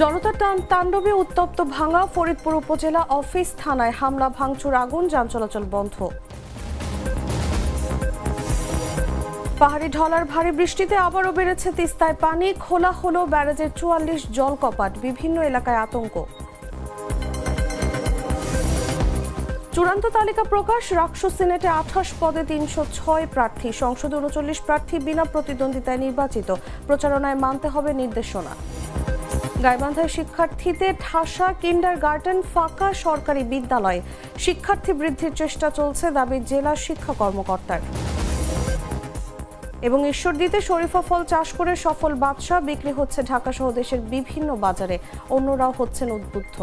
জনতার তাণ্ডবে উত্তপ্ত ভাঙা ফরিদপুর উপজেলা অফিস থানায় হামলা, ভাঙচুর, আগুন, যান চলাচল বন্ধ। পাহাড়ি ঢলার ভারী বৃষ্টিতে আবারও বেড়েছে তিস্তায় পানি, খোলা হলো ব্যারাজের চুয়াল্লিশ জল কপাট বিভিন্ন এলাকায় আতঙ্ক। চূড়ান্ত তালিকা প্রকাশ রাকসু সিনেটে আঠাশ পদে তিনশো ছয় প্রার্থী, সংসদে উনচল্লিশ প্রার্থী বিনা প্রতিদ্বন্দ্বিতায় নির্বাচিত। প্রচারণায় মানতে হবে নির্দেশনা। গাইবান্ধায় শিক্ষার্থীদের ঠাসা কিন্ডার গার্ডেন ফাঁকা সরকারি বিদ্যালয়ে শিক্ষার্থী বৃদ্ধির চেষ্টা চলছে দাবি জেলা শিক্ষা কর্মকর্তার। এবং ঈশ্বরদীতে শরীফা ফল চাষ করে সফল বাদশা বিক্রি হচ্ছে ঢাকা সহ দেশের বিভিন্ন বাজারে। অন্যরাও হচ্ছেন উদ্বুদ্ধ।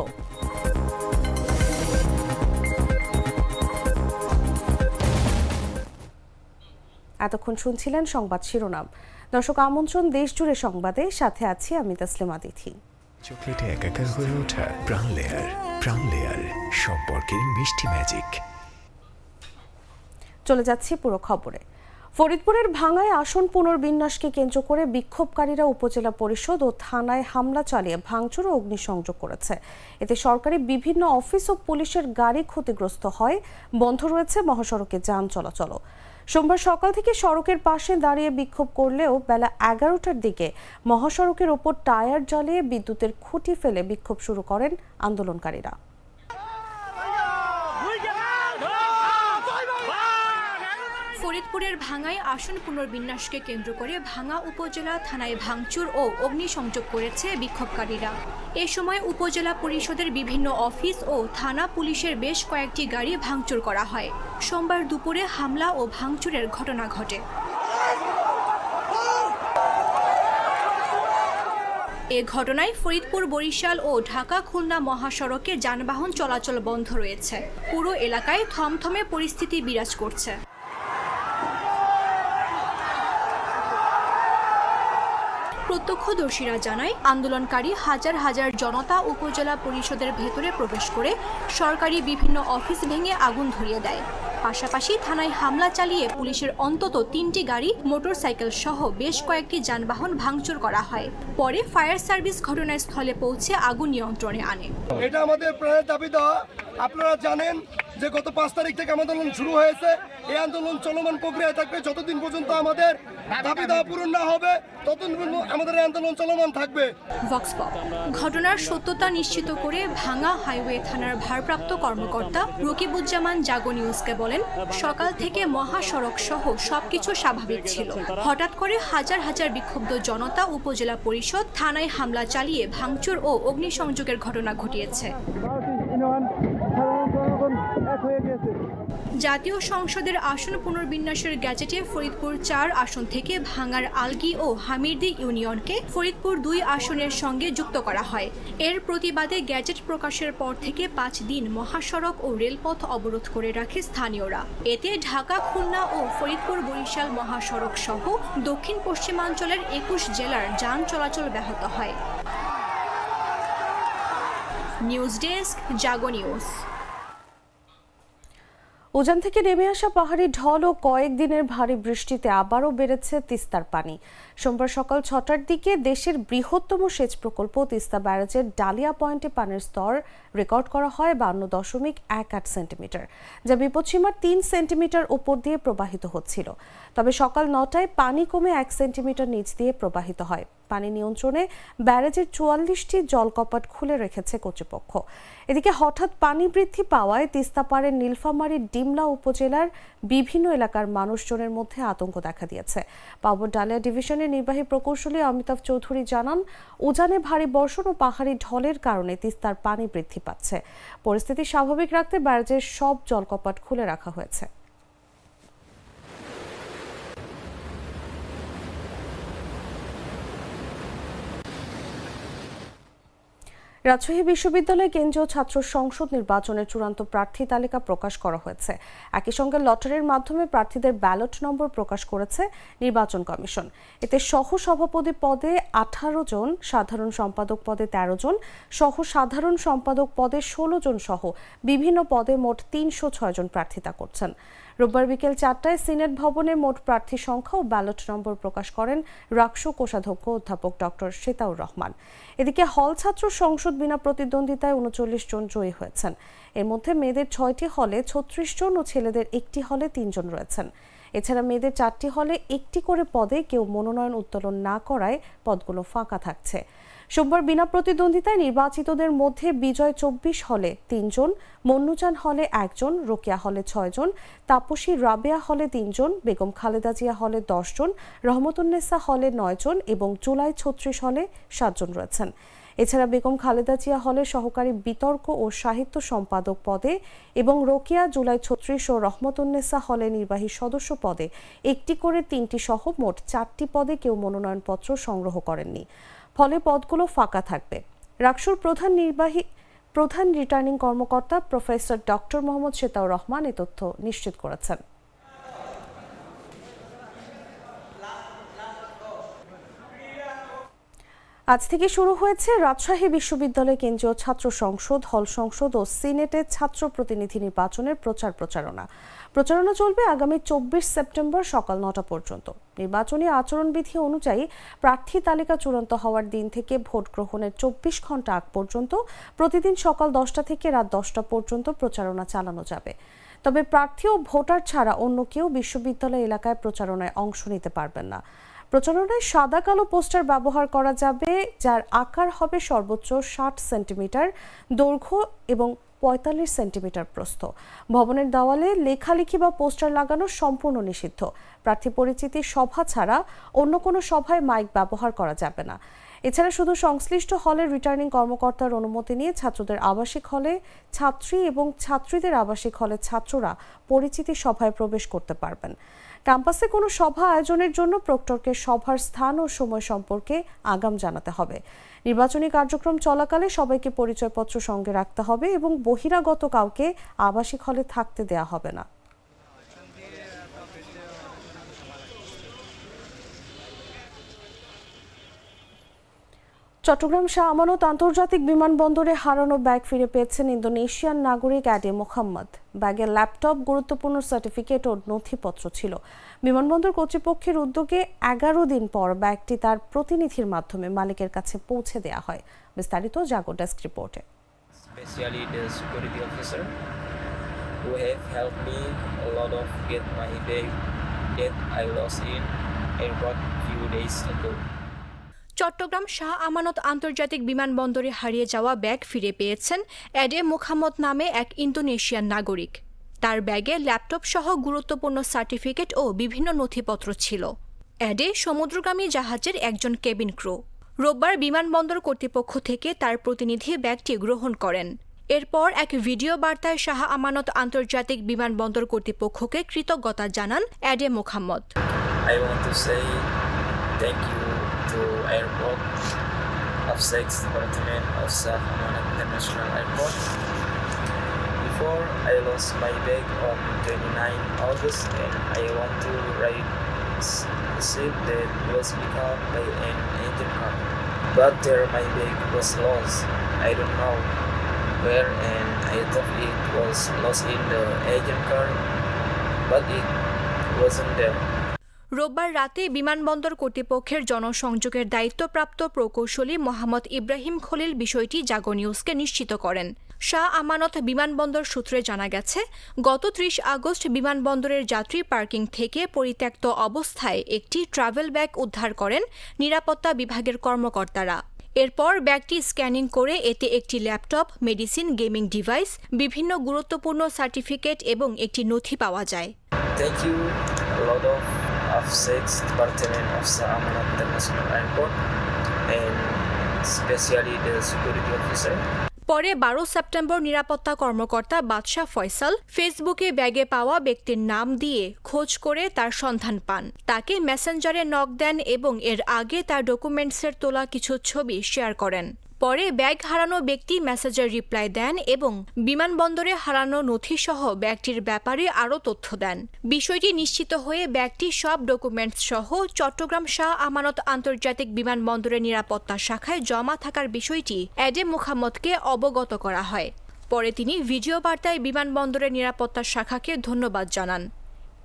এতক্ষণ শুনছিলেন সংবাদ শিরোনাম। দর্শক, আমন্ত্রণ দেশ জুড়ে সংবাদে। সাথে আছি আমি তাসলিমা তিথি চকলেটে একাকার হয়ে ওঠা প্রাণ লেয়ার প্রাণ লেয়ার সম্পর্কের মিষ্টি ম্যাজিক চলে যাচ্ছি পুরো খবরে। ফরিদপুরের ভাঙায় আসন পুনর্বিন্যাসকে কেন্দ্র করে বিক্ষোভকারীরা উপজেলা পরিষদ ও থানায় হামলা চালিয়ে ভাঙচুর ও অগ্নিসংযোগ করেছে। এতে সরকারি বিভিন্ন অফিস ও পুলিশের গাড়ি ক্ষতিগ্রস্ত হয়, বন্ধ রয়েছে মহাসড়কে যান চলাচলও। সোমবার সকাল থেকে সড়কের পাশে দাঁড়িয়ে বিক্ষোভ করলেও বেলা এগারোটার দিকে মহাসড়কের ওপর টায়ার জ্বালিয়ে বিদ্যুতের খুঁটি ফেলে বিক্ষোভ শুরু করেন আন্দোলনকারীরা। ফরিদপুরের ভাঙায় আসন পুনর্বিন্যাসকে কেন্দ্র করে ভাঙা উপজেলা থানায় ভাঙচুর ও অগ্নিসংযোগ করেছে বিক্ষোভকারীরা। এ সময় উপজেলা পরিষদের বিভিন্ন অফিস ও থানা পুলিশের বেশ কয়েকটি গাড়ি ভাঙচুর করা হয়। সোমবার দুপুরে হামলা ও ভাঙচুরের ঘটনা ঘটে। এ ঘটনায় ফরিদপুর, বরিশাল ও ঢাকা খুলনা মহাসড়কে যানবাহন চলাচল বন্ধ রয়েছে। পুরো এলাকায় থমথমে পরিস্থিতি বিরাজ করছে। প্রত্যক্ষদর্শীরা জানায়, আন্দোলনকারী হাজার হাজার জনতা উপজেলা পরিষদের ভেতরে প্রবেশ করে সরকারি বিভিন্ন অফিস ভেঙে আগুন ধরিয়ে দেয়। পাশাপাশি থানায় হামলা চালিয়ে পুলিশের অন্তত তিনটি গাড়ি, মোটরসাইকেল সহ বেশ কয়েকটি যানবাহন ভাঙচুর করা হয়। পরে ফায়ার সার্ভিস ঘটনাস্থলে পৌঁছে আগুন নিয়ন্ত্রণে আনে। এটা আমাদের প্রাণের দাবি দেওয়া। আপনারা জানেন যে গত পাঁচ তারিখ থেকে আমাদের আন্দোলন শুরু হয়েছে, এই আন্দোলন চলমান প্রক্রিয়ায় থাকবে যতদিন পর্যন্ত আমাদের দাবি দেওয়া পূরণ না হবে, ততদিন আমাদের আন্দোলন চলমান থাকবে। ঘটনার সত্যতা নিশ্চিত করে ভাঙা হাইওয়ে থানার ভারপ্রাপ্ত কর্মকর্তা রকিবুজ্জামান জাগো নিউজকে বলেন, সকাল থেকে মহাসড়ক সহ সবকিছু স্বাভাবিক ছিল। হঠাৎ করে হাজার হাজার বিক্ষুব্ধ জনতা উপজেলা পরিষদ থানায় হামলা চালিয়ে ভাঙচুর ও অগ্নিসংযোগের ঘটনা ঘটিয়েছে। জাতীয় সংসদের আসন পুনর্বিন্যাসের গ্যাজেটে ফরিদপুর চার আসন থেকে ভাঙার আলগি ও হামিরদি ইউনিয়নকে ফরিদপুর দুই আসনের সঙ্গে যুক্ত করা হয়। এর প্রতিবাদে গ্যাজেট প্রকাশের পর থেকে পাঁচ দিন মহাসড়ক ও রেলপথ অবরোধ করে রাখে স্থানীয়রা। এতে ঢাকা, খুলনা ও ফরিদপুর বরিশাল মহাসড়ক সহ দক্ষিণ পশ্চিমাঞ্চলের একুশ জেলার যান চলাচল ব্যাহত হয়। News desk, Jago news. উজান থেকে নেমে আসা পাহাড়ি ঢল ও কয়েকদিনের ভারী বৃষ্টিতে আবারও বেড়েছে তিস্তার পানি। সোমবার সকাল ছটার দিকে দেশের বৃহত্তম সেচ প্রকল্প তিস্তা ব্যারাজের ডালিয়া পয়েন্টে পানির স্তর রেকর্ড করা হয় বান্ন দশমিক এক আট সেন্টিমিটার, যা বিপদসীমার তিন সেন্টিমিটার উপর দিয়ে প্রবাহিত হচ্ছিল। তবে সকাল নটায় পানি কমে এক সেন্টিমিটার নিচ দিয়ে প্রবাহিত হয়। পানি নিয়ন্ত্রণে ব্যারেজের চুয়াল্লিশটি জলকপাট খুলে রেখেছে কর্তৃপক্ষ। এদিকে হঠাৎ পানি বৃদ্ধি পাওয়ায় তিস্তাপাড়ের নীলফামারীর ডিমলা উপজেলার বিভিন্ন এলাকার মানুষজনের মধ্যে আতঙ্ক দেখা দিয়েছে। পাবর ডালিয়া ডিভিশনের নির্বাহী প্রকৌশলী অমিতাভ চৌধুরী জানান, উজানে ভারী বর্ষণ ও পাহাড়ি ঢলের কারণে তিস্তার পানি বৃদ্ধি পাচ্ছে। পরিস্থিতি স্বাভাবিক রাখতে ব্যারেজের সব জলকপাট খুলে রাখা হয়েছে। রাজশাহী বিশ্ববিদ্যালয় কেন্দ্রীয় ছাত্র সংসদ নির্বাচনের চূড়ান্ত প্রার্থী তালিকা প্রকাশ করা হয়েছে। একই সঙ্গে লটারির মাধ্যমে প্রার্থীদের ব্যালট নম্বর প্রকাশ করেছে নির্বাচন কমিশন। এতে সহ সভাপতি পদে আঠারো জন, সাধারণ সম্পাদক পদে ১৩ জন সহ সাধারণ সম্পাদক পদে ষোলো জন সহ বিভিন্ন পদে মোট তিনশো ছয় জন প্রার্থিতা করছেন। রোববার বিকেল চারটায় সিনেট ভবনে মোট প্রার্থী সংখ্যা ও ব্যালট নম্বর প্রকাশ করেন রাকসু কোষাধ্যক্ষ অধ্যাপক ডক্টর সেতাউর রহমান। এদিকে হল ছাত্র সংসদ বিনা প্রতিদ্বন্দ্বিতায় উনচল্লিশ জন জয়ী হয়েছেন। এর মধ্যে মেয়েদের ছয়টি হলে ছত্রিশ জন ও ছেলেদের একটি হলে তিনজন রয়েছেন। এছাড়া মেয়েদের চারটি হলে একটি করে পদে কেউ মনোনয়ন উত্তোলন না করায় পদগুলো ফাঁকা থাকছে। সোমবার বিনা প্রতিদ্বন্দ্বিতায় নির্বাচিতদের মধ্যে বিজয় চব্বিশ হলে তিনজন মন্নুচান হলে একজন, রোকেয়া হলে ছয়জন, তাপসী রাবেয়া হলে তিনজন, বেগম খালেদা জিয়া হলে দশজন রহমতুন্নেসা হলে নয়জন এবং জুলাই ছত্রিশ হলে সাতজন রয়েছেন। এছাড়া বেগম খালেদা জিয়া হলে সহকারী বিতর্ক ও সাহিত্য সম্পাদক পদে এবং রোকেয়া জুলাই ছত্রিশ ও রহমতুন্নেসা হলে নির্বাহী সদস্য পদে একটি করে তিনটি সহ মোট চারটি পদে কেউ মনোনয়নপত্র সংগ্রহ করেননি। ফলে পদগুলো ফাঁকা থাকবে। রাকসুর প্রধান নির্বাহী, প্রধান রিটার্নিং কর্মকর্তা প্রফেসর ডক্টর মোহাম্মদ সেতাউর রহমান এ তথ্য নিশ্চিত করেছেন। আজ থেকে শুরু হয়েছে রাজশাহী বিশ্ববিদ্যালয় কেন্দ্রীয় ছাত্র সংসদ, হল সংসদ ও সিনেটের ছাত্র প্রতিনিধি নির্বাচনের প্রচার প্রচারণা। প্রচারণা চলবে আগামী চব্বিশ সেপ্টেম্বর সকাল নটা পর্যন্ত। নির্বাচনী আচরণবিধি অনুযায়ী প্রার্থী তালিকা চূড়ান্ত হওয়ার দিন থেকে ভোট গ্রহণের চব্বিশ ঘণ্টা আগ পর্যন্ত, প্রতিদিন সকাল দশটা থেকে রাত দশটা পর্যন্ত প্রচারণা চালানো যাবে। তবে প্রার্থী ও ভোটার ছাড়া অন্য কেউ বিশ্ববিদ্যালয় এলাকায় প্রচারণায় অংশ নিতে পারবেন না। প্রচারণায় সাদা কালো পোস্টার ব্যবহার করা যাবে, যার আকার হবে সর্বোচ্চ ষাট সেন্টিমিটার দৈর্ঘ্য এবং পঁয়তাল্লিশ সেন্টিমিটার প্রস্থ। ভবনের দেওয়ালে লেখালেখি বা পোস্টার লাগানো সম্পূর্ণ নিষিদ্ধ। প্রার্থী পরিচিতি সভা ছাড়া অন্য কোনো সভায় মাইক ব্যবহার করা যাবে না। এছাড়া শুধু সংশ্লিষ্ট হলের রিটার্নিং কর্মকর্তার অনুমতি নিয়ে ছাত্রদের আবাসিক হলে ছাত্রী এবং ছাত্রীদের আবাসিক হলে ছাত্ররা পরিচিতি সভায় প্রবেশ করতে পারবেন। ক্যাম্পাসে কোনো সভা আয়োজনের জন্য প্রক্টরকে সভার স্থান ও সময় সম্পর্কে আগাম জানাতে হবে। নির্বাচনী কার্যক্রম চলাকালে সবাইকে পরিচয়পত্র সঙ্গে রাখতে হবে এবং বহিরাগত কাউকে আবাসিক হলে থাকতে দেয়া হবে না। চট্টগ্রাম শাহ আমানত আন্তর্জাতিক বিমানবন্দরে হারানো ব্যাগ ফিরে পেয়েছেন ইন্দোনেশিয়ান নাগরিক অ্যাডে মোহাম্মদ। ব্যাগে ল্যাপটপ, গুরুত্বপূর্ণ সার্টিফিকেট ও নথিপত্র ছিল। বিমানবন্দর কর্তৃপক্ষের উদ্যোগে এগারো দিন পর ব্যাগটি তার প্রতিনিধির মাধ্যমে মালিকের কাছে পৌঁছে দেওয়া হয়। বিস্তারিত জাগো ডেস্ক রিপোর্টে। In few days ago. Chittagong Shah Amanat আন্তর্জাতিক বিমানবন্দরে হারিয়ে যাওয়া ব্যাগ ফিরে পেয়েছেন অ্যাডে মুখাম্মদ নামে এক ইন্দোনেশিয়ান নাগরিক। তার ব্যাগে ল্যাপটপ সহ গুরুত্বপূর্ণ সার্টিফিকেট ও বিভিন্ন নথিপত্র ছিল। অ্যাডে সমুদ্রগামী জাহাজের একজন কেবিন ক্রু। রোববার বিমানবন্দর কর্তৃপক্ষ থেকে তার প্রতিনিধি ব্যাগটি গ্রহণ করেন। এরপর এক ভিডিও বার্তায় শাহ আমানত আন্তর্জাতিক বিমানবন্দর কর্তৃপক্ষকে কৃতজ্ঞতা জানান অ্যাডে Mohammad thank you to airport of Sex Department of South International Airport. Before I lost my bag on 29 August and I want to write ship that was picked up by an agent car. But there my bag was lost. I don't know where and I thought it was lost in the agent car but it wasn't there. রোববার রাতে বিমানবন্দর কর্তৃপক্ষের জনসংযোগের দায়িত্বপ্রাপ্ত প্রকৌশলী মোহাম্মদ ইব্রাহিম খলিল বিষয়টি জাগো নিউজকে নিশ্চিত করেন। শাহ আমানত বিমানবন্দর সূত্রে জানা গেছে, গত ত্রিশ আগস্ট বিমানবন্দরের যাত্রী পার্কিং থেকে পরিত্যক্ত অবস্থায় একটি ট্রাভেল ব্যাগ উদ্ধার করেন নিরাপত্তা বিভাগের কর্মকর্তারা। এরপর ব্যাগটি স্ক্যানিং করে এতে একটি ল্যাপটপ, মেডিসিন, গেমিং ডিভাইস, বিভিন্ন গুরুত্বপূর্ণ সার্টিফিকেট এবং একটি নথি পাওয়া যায়। Of of Sex Department of Saamanat International Airport, and especially the security officer. পরে বারো সেপ্টেম্বর নিরাপত্তা কর্মকর্তা বাদশাহ ফয়সাল ফেসবুকে ব্যাগে পাওয়া ব্যক্তির নাম দিয়ে খোঁজ করে তার সন্ধান পান তাকে মেসেঞ্জারে নক দেন এবং এর আগে তার ডকুমেন্টসের তোলা কিছু ছবি শেয়ার করেন পরে ব্যাগ হারানো ব্যক্তি মেসেজের রিপ্লাই দেন এবং বিমানবন্দরে হারানো নথিসহ ব্যাগটির ব্যাপারে আরও তথ্য দেন। বিষয়টি নিশ্চিত হয়ে ব্যাগটি সব ডকুমেন্টস সহ চট্টগ্রাম শাহ আমানত আন্তর্জাতিক বিমানবন্দরের নিরাপত্তা শাখায় জমা থাকার বিষয়টি অ্যাডে মুখাম্মদকে অবগত করা হয়। পরে তিনি ভিডিও বার্তায় বিমানবন্দরের নিরাপত্তা শাখাকে ধন্যবাদ জানান।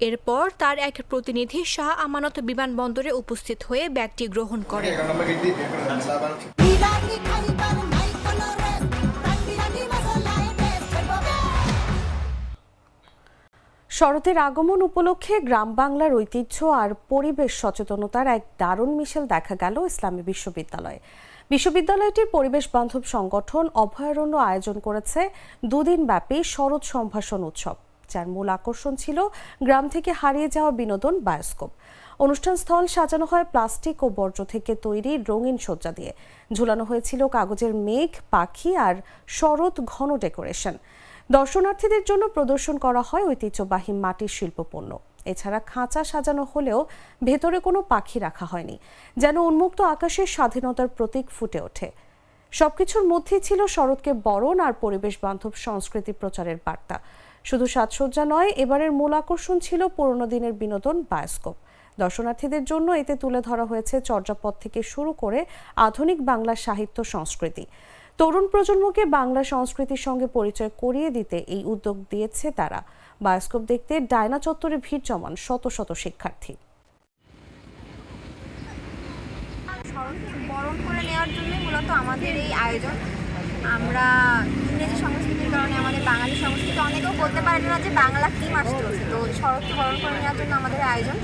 এরপর তার এক প্রতিনিধি শাহ আমানত বিমানবন্দরে উপস্থিত হয়ে ব্যাগটি গ্রহণ করে শরতের আগমন উপলক্ষে গ্রাম বাংলার ঐতিহ্য আর পরিবেশ সচেতনতার এক দারুণ মিশেল দেখা গেল ইসলামী বিশ্ববিদ্যালয়ে। বিশ্ববিদ্যালয়টির পরিবেশ বান্ধব সংগঠন অভয়ারণ্য আয়োজন করেছে দুদিন ব্যাপী শরৎ সম্ভাষণ উৎসব। যার মূল আকর্ষণ ছিল গ্রাম থেকে হারিয়ে যাওয়া বিনোদন বায়োস্কোপ। অনুষ্ঠান স্থল সাজানো হয় প্লাস্টিক ও বর্জ্য থেকে তৈরি রঙিন সজ্জা দিয়ে। ঝুলানো হয়েছিল কাগজের মেঘ, পাখি আর শরৎ ঘন ডেকোরেশন। দর্শনার্থীদের জন্য প্রদর্শন করা হয় ঐতিহ্যবাহী মাটির শিল্পপণ্য। এছাড়া খাঁচা সাজানো হলেও ভেতরে কোনো পাখি রাখা হয়নি, যেন উন্মুক্ত আকাশের স্বাধীনতার প্রতীক ফুটে ওঠে। সবকিছুর মধ্যেই ছিল শরৎকে বরণ আর পরিবেশ বান্ধব সংস্কৃতি প্রচারের বার্তা। শুধু সাজসজ্জা নয়, এবারের মূল আকর্ষণ ছিল পুরনো দিনের বিনোদন বায়োস্কোপ। দর্শনার্থীদের জন্য এতে তুলে ধরা হয়েছে চর্যাপদ থেকে শুরু করে আধুনিক বাংলা সাহিত্য সংস্কৃতি। তরুণ প্রজন্মকে বাংলা সংস্কৃতির সঙ্গে পরিচয় করিয়ে দিতে এই উদ্যোগ দিয়েছে তারা। বায়োস্কোপ দেখতে ডায়না চত্বরে ভিড় জমান শত শত শিক্ষার্থী। বরণ করে নেওয়ার জন্যই মূলত আমাদের এই আয়োজন। আমরা ইংরেজি সংস্কৃতির কারণে আমাদের বাঙালি সংস্কৃতি অনেকেও বলতে পারে না যে বাংলা কী মাস চলছে তো শরৎকে বরণ করে নেওয়ার জন্য আমাদের আয়োজন।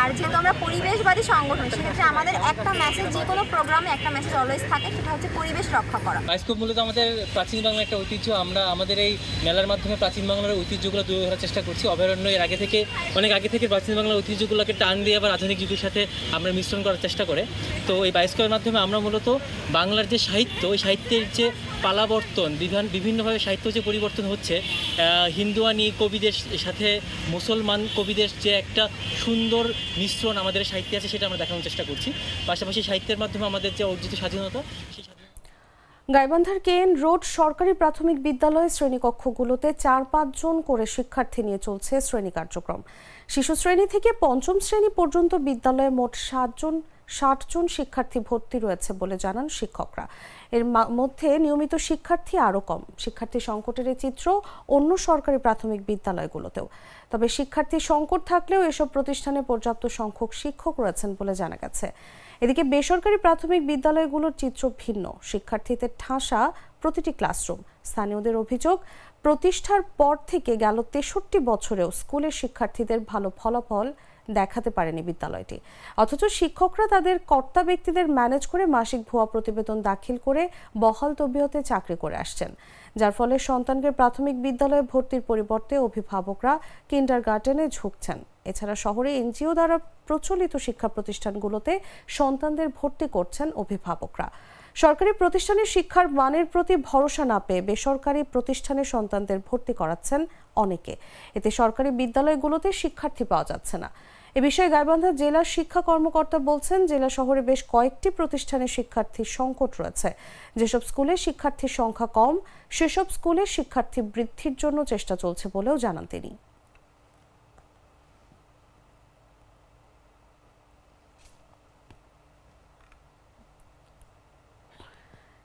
আর যেহেতু আমরা পরিবেশবাদী সংগঠন, সেক্ষেত্রে আমাদের একটা মেসেজ যে কোনো প্রোগ্রামে একটা মেসেজ অলওয়েজ থাকে, সেটা হচ্ছে পরিবেশ রক্ষা করা। বায়োস্কোপ মূলত আমাদের প্রাচীন বাংলার একটা ঐতিহ্য। আমরা আমাদের এই মেলার মাধ্যমে প্রাচীন বাংলার ঐতিহ্যগুলো তুলে ধরার চেষ্টা করছি। অভয়ারণ্য এর আগে থেকে, অনেক আগে থেকে প্রাচীন বাংলার ঐতিহ্যগুলোকে টান দিয়ে আবার আধুনিক যুগের সাথে আমরা মিশ্রণ করার চেষ্টা করে। তো এই বায়োস্কোপের মাধ্যমে আমরা মূলত বাংলার যে সাহিত্য, ওই সাহিত্যের যে পালাবর্তন বিভিন্ন বিভিন্নভাবে সাহিত্য যে পরিবর্তন হচ্ছে হিন্দুয়ানি কবিদের সাথে মুসলমান কবিদের যে একটা সুন্দর মিশ্রণ আমাদের সাহিত্যে আছে, সেটা আমরা দেখানোর চেষ্টা করছি। পাশাপাশি সাহিত্যের মাধ্যমে আমাদের যে অর্জিত স্বাধীনতা, সেই গাইবান্ধার কেএন রোড সরকারি প্রাথমিক বিদ্যালয়ের শ্রেণীকক্ষগুলোতে চার পাঁচজন করে শিক্ষার্থী নিয়ে চলছে শ্রেণি কার্যক্রম। শিশু শ্রেণি থেকে পঞ্চম শ্রেণি পর্যন্ত বিদ্যালয়ে মোট সাতজন ষাট জন শিক্ষার্থী ভর্তি রয়েছে বলে জানান শিক্ষকরা। এর মধ্যে নিয়মিত শিক্ষার্থী আরও কম। শিক্ষার্থী সংকটের এই চিত্র অন্য সরকারি প্রাথমিক বিদ্যালয়গুলোতেও। তবে শিক্ষার্থী সংকট থাকলেও এসব প্রতিষ্ঠানে পর্যাপ্ত সংখ্যক শিক্ষক রয়েছেন বলে জানা গেছে। এদিকে বেসরকারি প্রাথমিক বিদ্যালয়গুলোর চিত্র ভিন্ন। শিক্ষার্থীদের ঠাসা প্রতিটি ক্লাসরুম। স্থানীয়দের অভিযোগ, প্রতিষ্ঠার পর থেকে গেল তেষট্টি বছরেও স্কুলের শিক্ষার্থীদের ভালো ফলাফল দেখাতে পারেনি বিদ্যালয়টি। অথচ শিক্ষকরা তাদের কর্তা ব্যক্তিদের ম্যানেজ করে মাসিক ভুয়া প্রতিবেদন দাখিল করে বহাল তবিয়তে চাকরি করে আসছেন। যার ফলে সন্তানকে প্রাথমিক বিদ্যালয়ে ভর্তির পরিবর্তে অভিভাবকরা কিন্ডার গার্ডেনে ঝুঁকছেন। এছাড়া শহরে এনজিও দ্বারা প্রচলিত শিক্ষা প্রতিষ্ঠানগুলোতে সন্তানদের ভর্তি করছেন অভিভাবকরা। সরকারি প্রতিষ্ঠানের শিক্ষার মানের প্রতি ভরসা না পেয়ে বেসরকারি প্রতিষ্ঠানে সন্তানদের ভর্তি করাচ্ছেন অনেকে। এতে সরকারি বিদ্যালয়গুলোতে শিক্ষার্থী পাওয়া যাচ্ছে না। এ বিষয়ে গাইবান্ধা জেলা শিক্ষা কর্মকর্তা বলছেন, জেলা শহরে বেশ কয়েকটি প্রতিষ্ঠানে শিক্ষার্থীর সংকট রয়েছে। যেসব স্কুলে শিক্ষার্থীর সংখ্যা কম, সেসব স্কুলে শিক্ষার্থী বৃদ্ধির জন্য চেষ্টা চলছে বলেও জানান তিনি।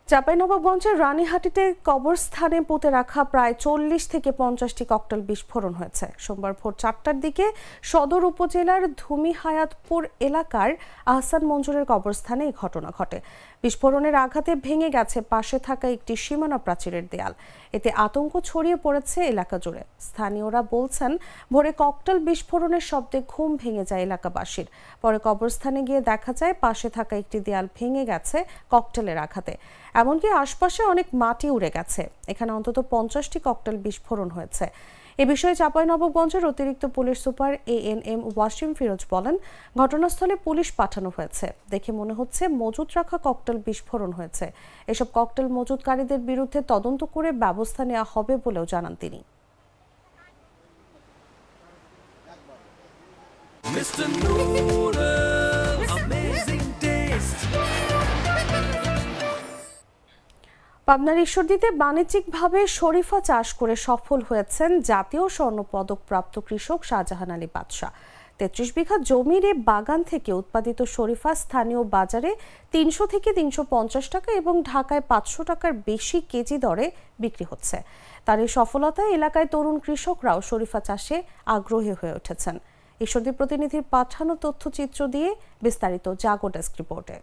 চাঁপাইনবাবগঞ্জের রানীহাটিতে কবরস্থানে পুঁতে রাখা প্রায় চল্লিশ থেকে পঞ্চাশটি ককটেল বিস্ফোরণ হয়েছে। সোমবার ভোর চারটার দিকে সদর উপজেলার ধুমি হায়াতপুর এলাকার আহসান মঞ্জুরের কবরস্থানে এই ঘটনা ঘটে। বিস্ফোরণের আঘাতে ভেঙে গেছে পাশে থাকা একটি সীমানা প্রাচীরের দেয়াল। এতে আতঙ্ক ছড়িয়ে পড়েছে এলাকা জুড়ে। স্থানীয়রা বলছেন, ভোরে ককটেল বিস্ফোরণের শব্দে ঘুম ভেঙে যায় এলাকাবাসীর। পরে কবরস্থানে গিয়ে দেখা যায়, পাশে থাকা একটি দেয়াল ভেঙে গেছে ককটেলের আঘাতে। এমনকি আশপাশে অনেক মাটি উড়ে গেছে। এখানে অন্তত পঞ্চাশটি ককটেল বিস্ফোরণ হয়েছে। এ বিষয়ে চাঁপাইনবাবগঞ্জের অতিরিক্ত police super A N M Wasim Firoz বলেন, ঘটনাস্থলে পুলিশ পাঠানো হয়েছে। দেখে মনে হচ্ছে মজুত রাখা ককটেল বিস্ফোরণ হয়েছে। এসব ককটেল মজুতকারীদের বিরুদ্ধে তদন্ত করে ব্যবস্থা নেওয়া হবে বলেও জানান তিনি। পাবনার ঈশ্বরদীতে বাণিজ্যিকভাবে শরীফা চাষ করে সফল হয়েছেন জাতীয় স্বর্ণপদক প্রাপ্ত কৃষক শাহজাহান আলী বাদশাহ। তেত্রিশ বিঘা জমির বাগান থেকে উৎপাদিত শরীফা স্থানীয় বাজারে তিনশো থেকে তিনশো পঞ্চাশ টাকা এবং ঢাকায় পাঁচশো টাকার বেশি কেজি দরে বিক্রি হচ্ছে। তার এই সফলতায় এলাকায় তরুণ কৃষকরাও শরীফা চাষে আগ্রহী হয়ে উঠেছেন। ঈশ্বরদীপ প্রতিনিধির পাঠানো তথ্যচিত্র দিয়ে বিস্তারিত জাগো ডেস্ক রিপোর্টে।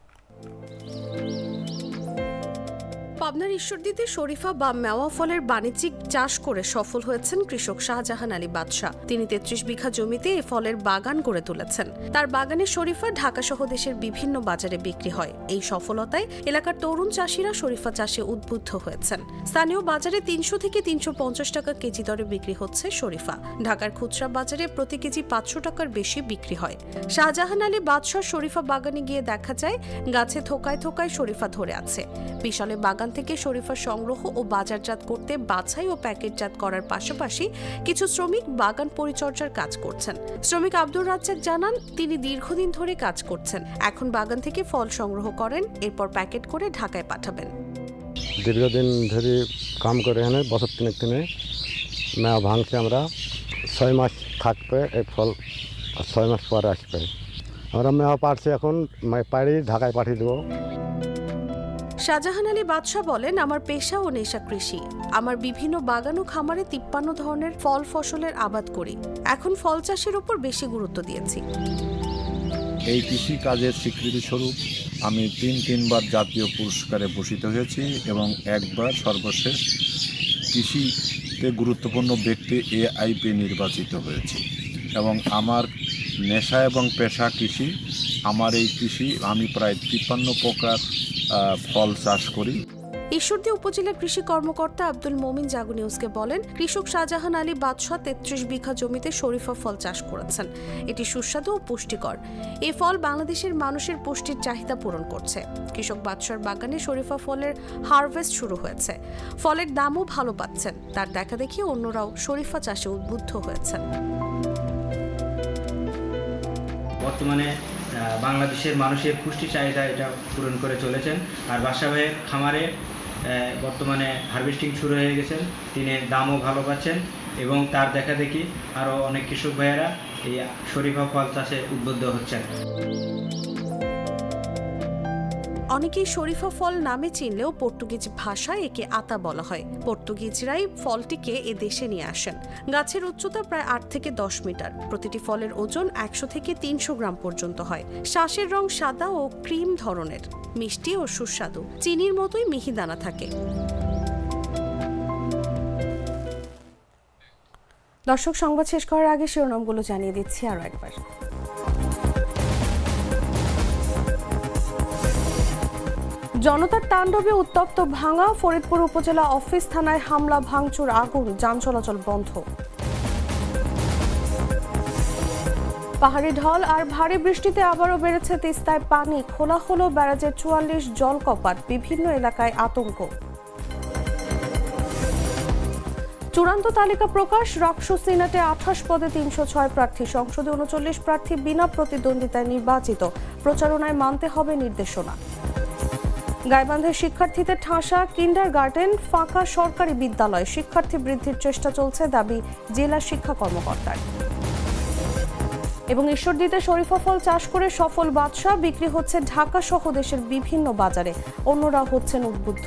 পাবনার ঈশ্বরদীতে শরীফা বা মেওয়া ফলের বাণিজ্যিক চাষ করে সফল হয়েছেন কৃষক শাহজাহান আলী বাদশাহ। তিনি তেত্রিশ বিঘা জমিতে এ ফলের বাগান গড়ে তুলেছেন। তার বাগানের শরীফা ঢাকা সহ দেশের বিভিন্ন বাজারে বিক্রি হয়। এই সফলতায় এলাকার তরুণ চাষিরা শরীফা চাষে উদ্বুদ্ধ হয়েছেন। স্থানীয় বাজারে তিনশো থেকে তিনশো পঞ্চাশ টাকা কেজি দরে বিক্রি হচ্ছে শরীফা। ঢাকার খুচরা বাজারে প্রতি কেজি পাঁচশো টাকার বেশি বিক্রি হয়। শাহজাহান আলী বাদশাহ শরীফা বাগানে গিয়ে দেখা যায়, গাছে থোকায় থোকায় শরীফা ধরে আছে। বিশালে বাগান থেকে শরীফা সংগ্রহ ও বাজারজাত করতে বাছাই ও প্যাকেটজাত করার পাশাপাশি কিছু শ্রমিক বাগান পরিচর্যার কাজ করছেন। শ্রমিক আব্দুর রাজ্জাক জানান, তিনি দীর্ঘদিন ধরে কাজ করছেন। এখন বাগান থেকে ফল সংগ্রহ করেন, এরপর প্যাকেট করে ঢাকায় পাঠাবেন। দীর্ঘদিন ধরে কাম করে এখানে, বছর তিনেক দিনে। মেয়া ভাঙছে আমরা। ছয় মাস থাকবে এই ফল, ছয় মাস পরে আসবে। আমরা মেয়া পারছি এখন পাড়ি ঢাকায় পাঠিয়ে দেবো। শাহজাহান আলী বাদশাহ বলেন, আমার পেশা ও নেশা কৃষি। আমার বিভিন্ন বাগান ও খামারে তিপ্পান্ন ধরনের ফল ফসলের আবাদ করি। এখন ফল চাষের উপর বেশি গুরুত্ব দিয়েছি। এই কৃষি কাজের স্বীকৃতি স্বরূপ আমি তিন তিনবার জাতীয় পুরস্কারে ভূষিত হয়েছি এবং একবার সর্বশেষ কৃষিতে গুরুত্বপূর্ণ ব্যক্তি এআইপি নির্বাচিত হয়েছি। এবং আমার নেশা এবং পেশা কৃষি। আমার এই কৃষি আমি প্রায় তিপ্পান্ন প্রকার ফল চাষ করি। ঈশ্বরদী উপজেলা কৃষি কর্মকর্তা আব্দুল মোমিন জাগু নিউজকে বলেন কৃষক শাহজাহান আলী বাদশাহ তেত্রিশ বিঘা জমিতে শরীফা ফল চাষ করেছেন। এটি সুস্বাদু ও পুষ্টিকর। এই ফল বাংলাদেশের মানুষের পুষ্টির চাহিদা পূরণ করছে। কৃষক বাদশার বাগানে শরীফা ফলের হারভেস্ট শুরু হয়েছে। ফলের দামও ভালো পাচ্ছেন। তার দেখা দেখি অন্যরাও শরীফা চাষে উদ্বুদ্ধ হয়েছেন। বর্তমানে বাংলাদেশের মানুষের পুষ্টি চাহিদা এটা পূরণ করে চলেছেন। আর বাসা ভাইয়ের খামারে বর্তমানে হারভেস্টিং শুরু হয়ে গেছেন তিনি দামও ভালো পাচ্ছেন এবং তার দেখা দেখি আরও অনেক কৃষক ভাইয়েরা এই শরীফা ফল চাষে উদ্বুদ্ধ হচ্ছেন। অনেকেই শরীফা ফল নামে চিনলেও পর্তুগিজ ভাষায় একে আতা বলা হয়। পর্তুগিজরাই ফলটিকে এ দেশে নিয়ে আসেন। গাছের উচ্চতা প্রায় আট থেকে দশ মিটার। প্রতিটি ফলের ওজন একশো থেকে তিনশো গ্রাম পর্যন্ত হয়। শ্বাসের রং সাদা ও ক্রিম ধরনের। মিষ্টি ও সুস্বাদু। চিনির মতোই মিহিদানা থাকে। দর্শক, সংবাদ শেষ করার আগে শিরোনামগুলো জানিয়ে দিচ্ছি আরও একবার। জনতার তাণ্ডবে উত্তপ্ত ভাঙা ফরিদপুর উপজেলা অফিস থানায় হামলা, ভাঙচুর, আগুন, যান চলাচল বন্ধ। পাহাড়ি ঢল আর ভারী বৃষ্টিতে আবারও বেড়েছে তিস্তায় পানি। খোলা হলো ব্যারাজের চুয়াল্লিশ জল কপাট, বিভিন্ন এলাকায় আতঙ্ক। চূড়ান্ত তালিকা প্রকাশ রাকসু সিনেটে আঠাশ পদে তিনশো ছয় প্রার্থী। সংসদে উনচল্লিশ প্রার্থী বিনা প্রতিদ্বন্দ্বিতায় নির্বাচিত। প্রচারণায় মানতে হবে নির্দেশনা। গাইবান্ধের শিক্ষার্থীদের ঠাসা কিন্ডার গার্ডেন ফাঁকা সরকারি বিদ্যালয়, শিক্ষার্থী বৃদ্ধির চেষ্টা চলছে দাবি জেলা শিক্ষা কর্মকর্তার। এবং ঈশ্বরদীতে শরীফা ফল চাষ করে সফল বাদশাহ, বিক্রি হচ্ছে ঢাকা সহ দেশের বিভিন্ন বাজারে। অন্যরা হচ্ছেন উদ্বুদ্ধ।